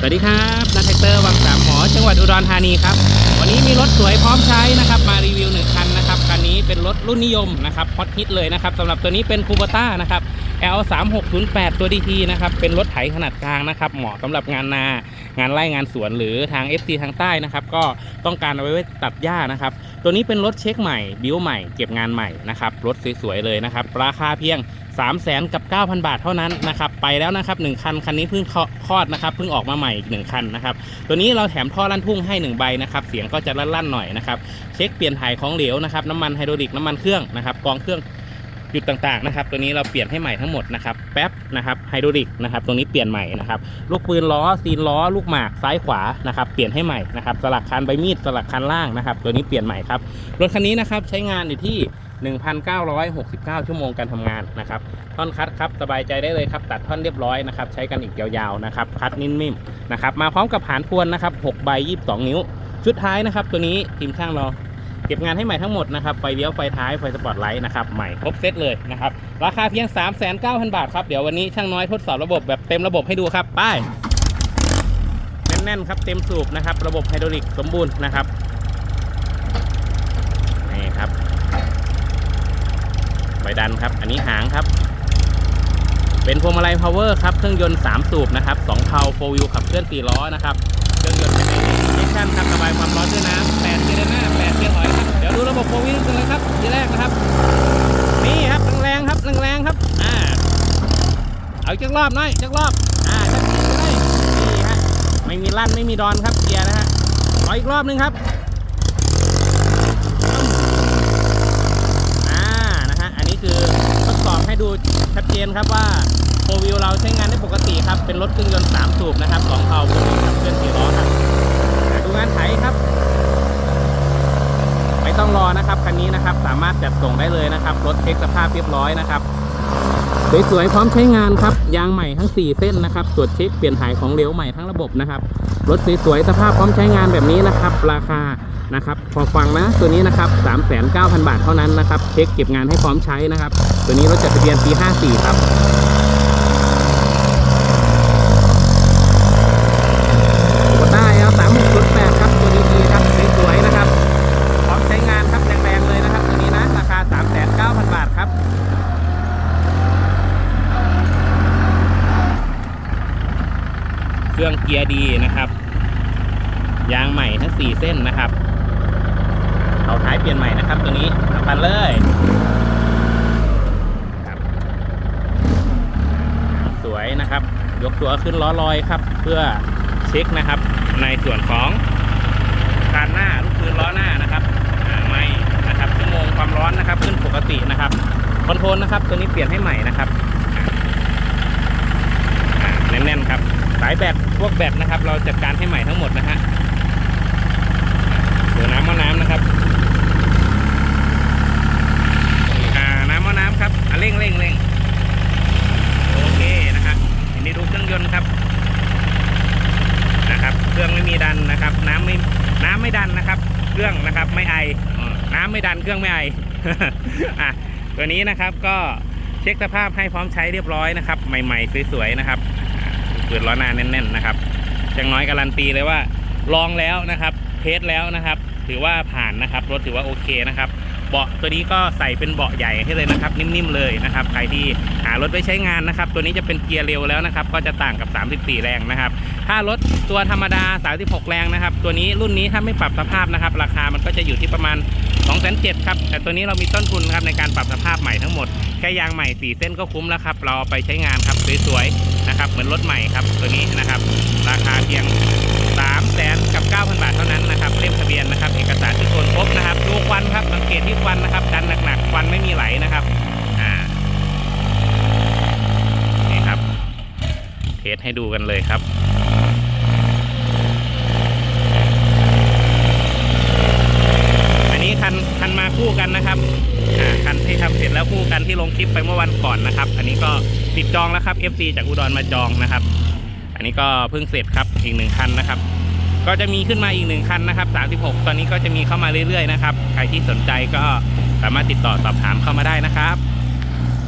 สวัสดีครับนักแท็กเตอร์วังสามหมอจังหวัดอุดรธานีครับ วันนี้มีรถสวยพร้อมใช้นะครับมารีวิวหนึ่งคันนะครับคันนี้เป็นรถรุ่นนิยมนะครับฮอตฮิตเลยนะครับสำหรับตัวนี้เป็นคูเปต้านะครับ L 3 6 0 8 ตัวดีทีนะครับเป็นรถไถขนาดกลางนะครับเหมาะสำหรับงานนา งานไร่งานสวนหรือทาง FC ทางใต้นะครับ ก็ต้องการเอาไว้ตัดหญ้านะครับ ตัวนี้เป็นรถเช็คใหม่บิวใหม่เก็บงานใหม่นะครับรถสวยๆเลยนะครับ ราคาเพียง 3 0 0แสนกับ 9,000 บาทเท่านั้นนะครับไปแล้วนะครับ1คันคันนี้เพิ่งคลอดนะครับเพิ่งออกมาใหม่อีก1คันนะครับตัวนี้เราแถมท่อลั่นทุ่งให้1ใบนะครับเสียงก็จะลั่นๆหน่อยนะครับเช็คเปลี่ยนถ่ายของเหลวนะครับน้ำมันไฮดรอลิกน้ำมันเครื่องนะครับกองเครื่อง จุดต่างๆนะครับ ตัวนี้เราเปลี่ยนให้ใหม่ทั้งหมดนะครับ แป๊บนะครับ ไฮดรอลิกนะครับ ตรงนี้เปลี่ยนใหม่นะครับ ลูกปืนล้อ ซีนล้อ ลูกหมาก ซ้ายขวา นะครับ เปลี่ยนให้ใหม่นะครับ สลักคันใบมีด สลักคันล่างนะครับ ตัวนี้เปลี่ยนใหม่ครับ รถคันนี้นะครับ ใช้งานอยู่ที่ 1,969 ชั่วโมงการทำงานนะครับ ท่อนคัดครับสบายใจได้เลยครับ ตัดท่อนเรียบร้อยนะครับ ใช้กันอีกยาวๆนะครับ คัดนิ่มๆนะครับ มาพร้อมกับผานพวนนะครับ6ใบ22 นิ้ว ชุดท้ายนะครับ ตัวนี้ทีมช่างเรา เก็บงานให้ใหม่ทั้งหมดนะครับไฟเลี้ยวไฟท้ายไฟสปอตไลท์นะครับใหม่ครบเซตเลยนะครับราคาเพียง 3,900 บาทครับเดี๋ยววันนี้ช่างน้อยทดสอบระบบแบบเต็มระบบให้ดูครับไปแน่นๆครับเต็มสูบนะครับระบบไฮดรอลิกสมบูรณ์นะครับนี่ครับไฟดันครับ อันนี้หางครับ เป็นพวงมาลัยพาวเวอร์ครับเครื่องยนต์ 3 สูบนะครับ2เพาโฟวิวขับเคลื่อน4ล้อนะครับเครื่องยนต์ เอาจักรอบหน่อยจักรอบ อ่าจักรีเลยนี่ฮะ ไม่มีลั่นไม่มีดอนครับเกียร์นะฮะ ขออีกรอบนึงครับ อ่า นะฮะ อันนี้คือทดสอบให้ดูชัดเจนครับว่าโฟวิวเราใช้งานได้ปกติครับ เป็นรถเครื่องยนต์3สูบนะครับ2เพาโฟวิวขับเคลื่อน4ล้อครับ ดูงานไถครับไม่ต้องรอนะครับคันนี้นะครับสามารถจัดส่งได้เลยนะครับรถเช็คสภาพเรียบร้อยนะครับ สวยๆพร้อมใช้งานครับ ยางใหม่ทั้ง 4 เส้นนะครับ ตรวจเช็คเปลี่ยนถ่ายของเหลวใหม่ทั้งระบบนะครับ รถสวยๆสภาพพร้อมใช้งานแบบนี้นะครับ ราคานะครับ พอฟังนะตัวนี้นะครับ 39,000 บาทเท่านั้นนะครับ เช็คเก็บงานให้พร้อมใช้นะครับ ตัวนี้รถจดทะเบียนปี 54 ครับโคต้า L 3608ครับ ตัวดีๆครับ สวยๆนะครับ พร้อมใช้งานครับแรงๆเลยนะครับ ตัวนี้นะ ราคา 39,000 บาทครับ เค รื่องเกียร์ดีนะครับ ยางใหม่ทั้ง4เส้นนะครับเอาท้ายเปลี่ยนใหม่นะครับตัวนี้ปันเลยครับสวยนะครับ ยกตัวขึ้นล้อลอยครับ เพื่อเช็คนะครับ ในส่วนของการหน้าลูกปืนล้อหน้านะครับไม่นะครับชั่วโมงความร้อนนะครับ ขึ้นปกตินะครับคอนโทรลนะครับ ตัวนี้เปลี่ยนให้ใหม่นะครับอ่าแน่นๆครับ สายแบตพวกแบตนะครับ เราจัดการให้ใหม่ทั้งหมดนะฮะเดี๋ยวน้ำมะน้ำนะครับอ่าน้ำมะน้ำครับเร่งเร่งเร่งโอเคนะครับอันนี้ดูเครื่องยนต์ครับนะครับ เครื่องไม่มีดันนะครับ น้ำไม่น้ำไม่ดันนะครับ เครื่องนะครับไม่ไอน้ำไม่ดันเครื่องไม่ไออะตัวนี้นะครับก็เช็คสภาพให้พร้อมใช้เรียบร้อยนะครับ ใหม่ ๆ สวยๆนะครับ เปิดล้อหน้าแน่นๆนะครับอย่างน้อยการันตีเลยว่าลองแล้วนะครับ เทสแล้วนะครับ ถือว่าผ่านนะครับ รถถือว่าโอเคนะครับเบาะตัวนี้ก็ใส่เป็นเบาะใหญ่ให้เลยนะครับ นิ่มๆเลยนะครับใครที่หารถไปใช้งานนะครับ ตัวนี้จะเป็นเกียร์เร็วแล้วนะครับ ก็จะต่างกับ 34 แรงนะครับ ถ้ารถตัวธรรมดา 36 แรงนะครับ ตัวนี้รุ่นนี้ถ้าไม่ปรับสภาพนะครับ ราคามันก็จะอยู่ที่ประมาณ2 7 0 0 0ครับ แต่ตัวนี้เรามีต้นทุนครับในการปรับสภาพใหม่ทั้งหมด แค่ยางใหม่ 4 เส้นก็คุ้มแล้วครับ เราเอาไปใช้งานครับสวยๆนะครับ เหมือนรถใหม่ครับ ตัวนี้นะครับ ราคาเพียง3 0 0แสนกับ 9,000 บาทเท่านั้นนะครับ เล่มทะเบียนนะครับ เอกสารทุกคนครบนะครับ ดูควันครับ สังเกตที่ควันนะครับ ดันหนักๆ ควันไม่มีไหลนะครับ อ่า นี่ครับ เทสให้ดูกันเลยครับ อันนี้ คันมาคู่กันนะครับอ่าคันที่ทำเสร็จแล้วคู่กันที่ลงคลิปไปเมื่อวันก่อนนะครับ อันนี้ก็ติดจองแล้วครับ FC จากอุดรมาจองนะครับ อันนี้ก็เพิ่งเสร็จครับอีกหนึ่งคันนะครับ ก็จะมีขึ้นมาอีกหนึ่งคันนะครับ36 ตอนนี้ก็จะมีเข้ามาเรื่อยๆนะครับ ใครที่สนใจก็สามารถติดต่อสอบถามเข้ามาได้นะครับ